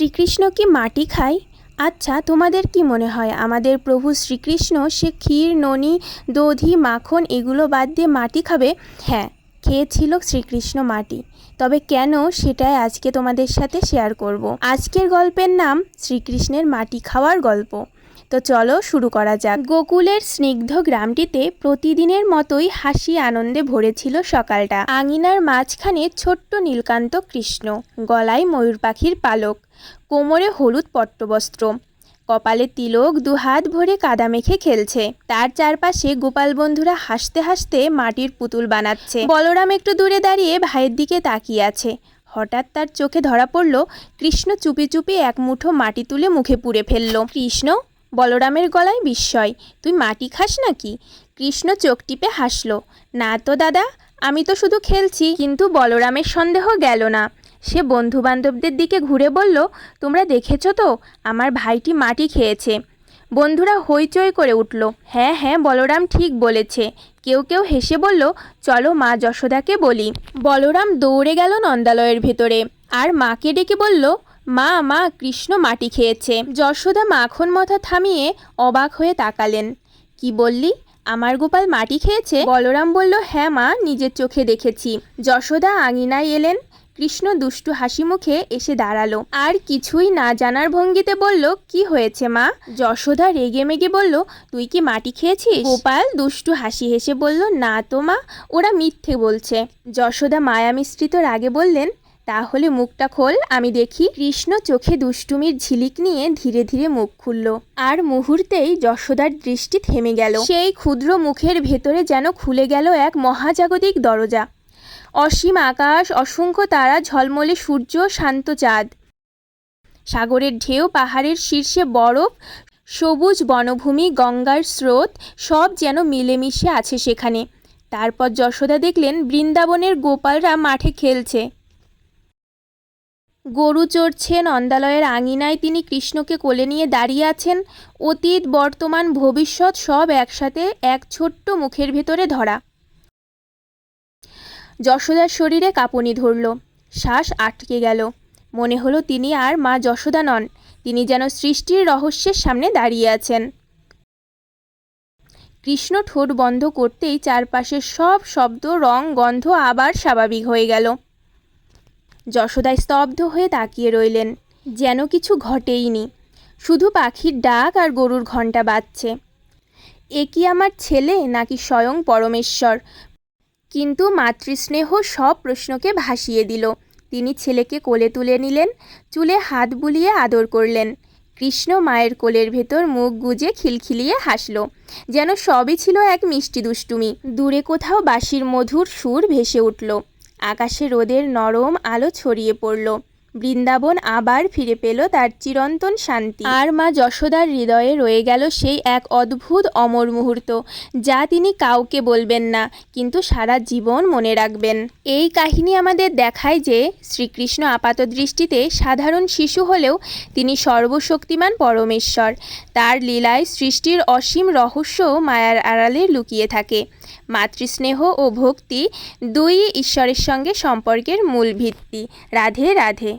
শ্রীকৃষ্ণ কি মাটি খায়? আচ্ছা তোমাদের কি মনে হয়? আমাদের প্রভু শ্রীকৃষ্ণ সে ক্ষীর, ননি, দধি, মাখন এগুলো বাদ দিয়ে মাটি খাবে? হ্যাঁ খেয়েছিল শ্রীকৃষ্ণ মাটি। তবে কেন সেটাই আজকে তোমাদের সাথে শেয়ার করব। আজকের গল্পের নাম শ্রীকৃষ্ণের মাটি খাওয়ার গল্প। তো চলো শুরু করা যাক। গোকুলের স্নিগ্ধ গ্রামটিতে প্রতিদিনের মতোই হাসি আনন্দে ভরেছিল সকালটা। আঙিনার মাঝখানে ছোট্ট নীলকান্ত কৃষ্ণ, গলায় ময়ূর পাখির পালক, কোমরে হলুদ পট্টবস্ত্র। কপালে তিলক দুহাত ভরে কাদা মেখে খেলছে। তার চারপাশে গোপাল বন্ধুরা হাসতে হাসতে মাটির পুতুল বানাচ্ছে। বলরাম একটু দূরে দাঁড়িয়ে ভাইয়ের দিকে তাকিয়ে আছে। হঠাৎ তার চোখে ধরা পড়ল, কৃষ্ণ চুপি চুপি এক মুঠো মাটি তুলে মুখে পুড়ে ফেলল। কৃষ্ণ বলরামের গলায় বিস্ময়। তুই মাটি খাস নাকি? কৃষ্ণ চোখ টিপে হাসল। না তো দাদা, আমি তো শুধু খেলছি, কিন্তু বলরামের সন্দেহ গেল না। সে বন্ধু বান্ধবদের দিকে ঘুরে বলল, তোমরা দেখেছ তো, আমার ভাইটি মাটি খেয়েছে। বন্ধুরা হইচই করে উঠল। হ্যাঁ হ্যাঁ বলরাম ঠিক বলেছে। কেউ কেউ হেসে বলল, চলো মা যশোদাকে বলি। বলরাম দৌড়ে গেল নন্দালয়ের ভেতরে। আর মাকে ডেকে বলল মা মা, কৃষ্ণ মাটি খেয়েছে। যশোদা মাখন মাথা থামিয়ে অবাক হয়ে তাকালেন। কি বললি? আমার গোপাল মাটি খেয়েছে? বলরাম বলল হ্যাঁ মা, নিজের চোখে দেখেছি। যশোদা আঙিনায় এলেন। কৃষ্ণ দুষ্টু হাসি মুখে এসে দাঁড়াল। আর কিছুই না জানার ভঙ্গিতে বলল, কি হয়েছে মা? যশোদা রেগে মেগে বলল, তুই কি মাটি খেয়েছিস? গোপাল দুষ্টু হাসি হেসে বলল, না তো মা, ওরা মিথ্যে বলছে। যশোদা মায়া মিশ্রিত রাগে বললেন তাহলে মুখটা খোল, আমি দেখি কৃষ্ণ চোখে দুষ্টুমির ঝিলিক নিয়ে ধীরে ধীরে মুখ খুলল। আর মুহূর্তেই যশোদার দৃষ্টি থেমে গেল। সেই ক্ষুদ্র মুখের ভেতরে যেন খুলে গেল এক মহাজাগতিক দরজা। অসীম আকাশ, অসংখ্য তারা, ঝলমলে সূর্য, শান্ত চাঁদ। সাগরের ঢেউ, পাহাড়ের শীর্ষে বরফ, সবুজ বনভূমি, গঙ্গার স্রোত, সব যেন মিলেমিশে আছে সেখানে। তারপর যশোদা দেখলেন বৃন্দাবনের গোপালরা মাঠে খেলছে। গরু চড়ছে নন্দালয়ের আঙিনায় তিনি কৃষ্ণকে কোলে নিয়ে দাঁড়িয়ে আছেন। অতীত, বর্তমান, ভবিষ্যৎ সব একসাথে এক ছোট্ট মুখের ভেতরে ধরা। যশোদার শরীরে কাঁপুনি ধরল। শ্বাস আটকে গেল। মনে হলো তিনি আর মা যশোদা নন, তিনি যেন সৃষ্টির রহস্যের সামনে দাঁড়িয়ে আছেন। কৃষ্ণ ঠোঁট বন্ধ করতেই চারপাশের সব শব্দ, রং, গন্ধ আবার স্বাভাবিক হয়ে গেল। যশোদা স্তব্ধ হয়ে তাকিয়ে রইলেন। যেন কিছু ঘটেইনি। শুধু পাখির ডাক আর গরুর ঘণ্টা বাজছে। এ কি আমার ছেলে নাকি স্বয়ং পরমেশ্বর? কিন্তু মাতৃস্নেহ সব প্রশ্নকে ভাসিয়ে দিল। তিনি ছেলেকে কোলে তুলে নিলেন, চুলে হাত বুলিয়ে আদর করলেন। কৃষ্ণ মায়ের কোলের ভেতর মুখ গুজে খিলখিলিয়ে হাসল। যেন সবই ছিল এক মিষ্টি দুষ্টুমি। দূরে কোথাও বাঁশির মধুর সুর ভেসে উঠল। আকাশে রোদের নরম আলো ছড়িয়ে পড়ল। বৃন্দাবন আবার ফিরে পেল তার চিরন্তন শান্তি। আর মা যশোদার হৃদয়ে রয়ে গেল সেই এক অদ্ভুত অমর মুহূর্ত, যা তিনি কাউকে বলবেন না, কিন্তু সারা জীবন মনে রাখবেন। এই কাহিনী আমাদের দেখায় যে শ্রীকৃষ্ণ আপাত দৃষ্টিতে সাধারণ শিশু হলেও তিনি সর্বশক্তিমান পরমেশ্বর। তার লীলায় সৃষ্টির অসীম রহস্য মায়ার আড়ালে লুকিয়ে থাকে। মাতৃস্নেহ ও ভক্তি দুই ঈশ্বরের সঙ্গে সম্পর্কের মূল ভিত্তি। রাধে রাধে।